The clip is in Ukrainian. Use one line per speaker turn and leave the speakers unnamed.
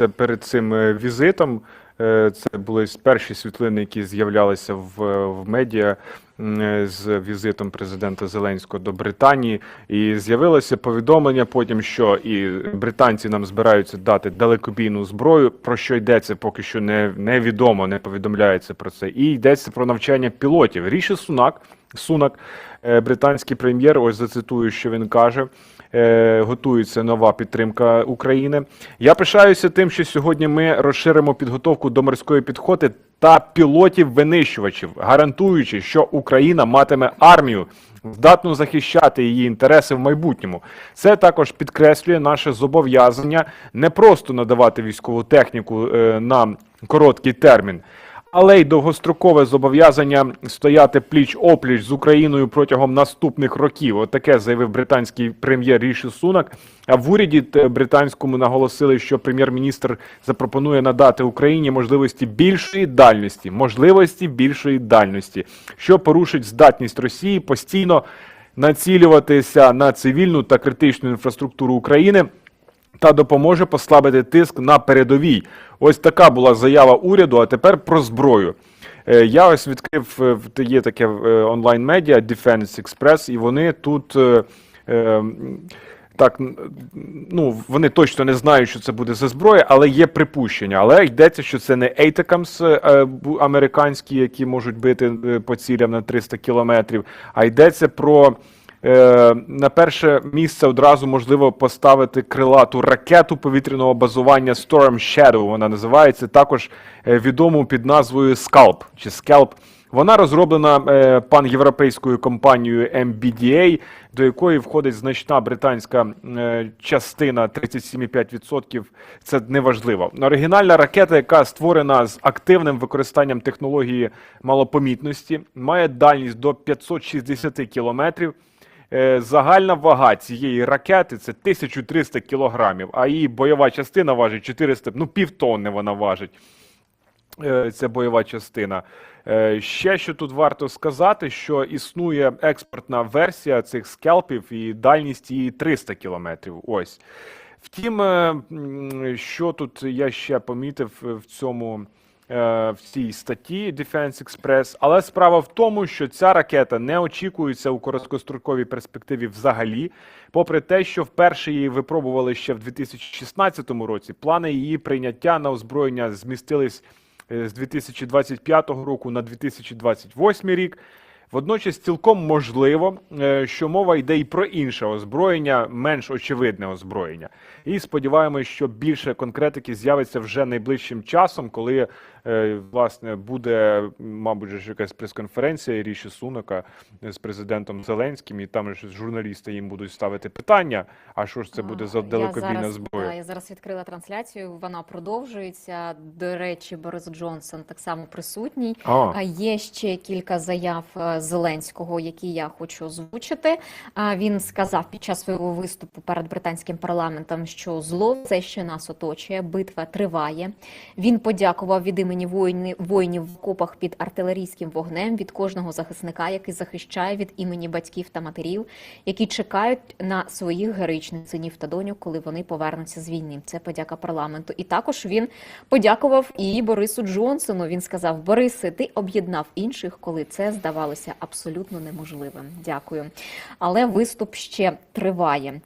Це перед цим е, візитом. Е, Це були перші світлини, які з'являлися в, в медіа е, з візитом президента Зеленського до Британії. І з'явилося повідомлення потім, що і британці нам збираються дати далекобійну зброю. Про що йдеться, поки що не невідомо, не повідомляється про це. І йдеться про навчання пілотів. Ріші Сунак, Сунак, е, британський прем'єр, ось зацитую, що він каже. Е, Готується нова підтримка України. Я пишаюся тим, що сьогодні ми розширимо підготовку до морської підходи та пілотів-винищувачів, гарантуючи, що Україна матиме армію, здатну захищати її інтереси в майбутньому. Це також підкреслює наше зобов'язання не просто надавати військову техніку е, на короткий термін. Але й довгострокове зобов'язання стояти пліч опліч з Україною протягом наступних років. Отаке заявив британський прем'єр Ріші Сунак. А в уряді британському наголосили, що прем'єр-міністр запропонує надати Україні можливості більшої дальності, можливості більшої дальності, що порушить здатність Росії постійно націлюватися на цивільну та критичну інфраструктуру України та допоможе послабити тиск на передовій. Ось така була заява уряду. А тепер про зброю. Е, Я ось відкрив е, є таке е, онлайн-медіа Defense Express, і вони тут. Так, ну вони точно не знають, що це буде за зброя, але є припущення. Але йдеться, що це не ATACMS американські, які можуть бити по цілям на 300 кілометрів, а йдеться про на перше місце одразу можливо поставити крилату ракету повітряного базування Storm Shadow. Вона називається також е, відому під назвою Scalp чи Scalp. Вона розроблена е, панєвропейською компанією MBDA, до якої входить значна британська е, частина 37,5%. Це неважливо. Оригінальна ракета, яка створена з активним використанням технології малопомітності, має дальність до 560 кілометрів. Е, Загальна вага цієї ракети це 1300 кілограмів, а її бойова частина важить 400, ну півтонни вона важить. Е, Ця бойова частина. Е, Ще що тут варто сказати, що існує експортна версія цих скелпів і дальність її 300 кілометрів. Ось. Втім, що тут я ще помітив в цьому в цій статті Defense Express, але справа в тому, що ця ракета не очікується у короткостроковій перспективі взагалі, попри те, що вперше її випробували ще в 2016 році. Плани її прийняття на озброєння змістились е, з 2025 року на 2028 рік. Водночас цілком можливо, е, що мова йде і про інше озброєння, менш очевидне озброєння. І сподіваємось, що більше конкретики з'явиться вже найближчим часом, коли е, власне буде, мабуть, якась прес-конференція Ріші Сунака з президентом Зеленським, і там ж журналісти їм будуть ставити питання: а що ж це буде за далекобійна
зараз,
зброя?
Я зараз відкрила трансляцію. Вона продовжується. До речі, Борис Джонсон так само присутній.
А.
А є ще кілька заяв е, Зеленського, які я хочу озвучити. А він сказав під час свого виступу перед британським парламентом, що зло все ще нас оточує, битва триває. Він подякував від імені воїни, воїнів в окопах під артилерійським вогнем від кожного захисника, який захищає від імені батьків та матерів, які чекають на своїх героїчних синів та доньок, коли вони повернуться з війни. Це подяка парламенту. І також він подякував і Борису Джонсону. Він сказав: Борисе, ти об'єднав інших, коли це здавалося абсолютно неможливим. Дякую. Але виступ ще триває.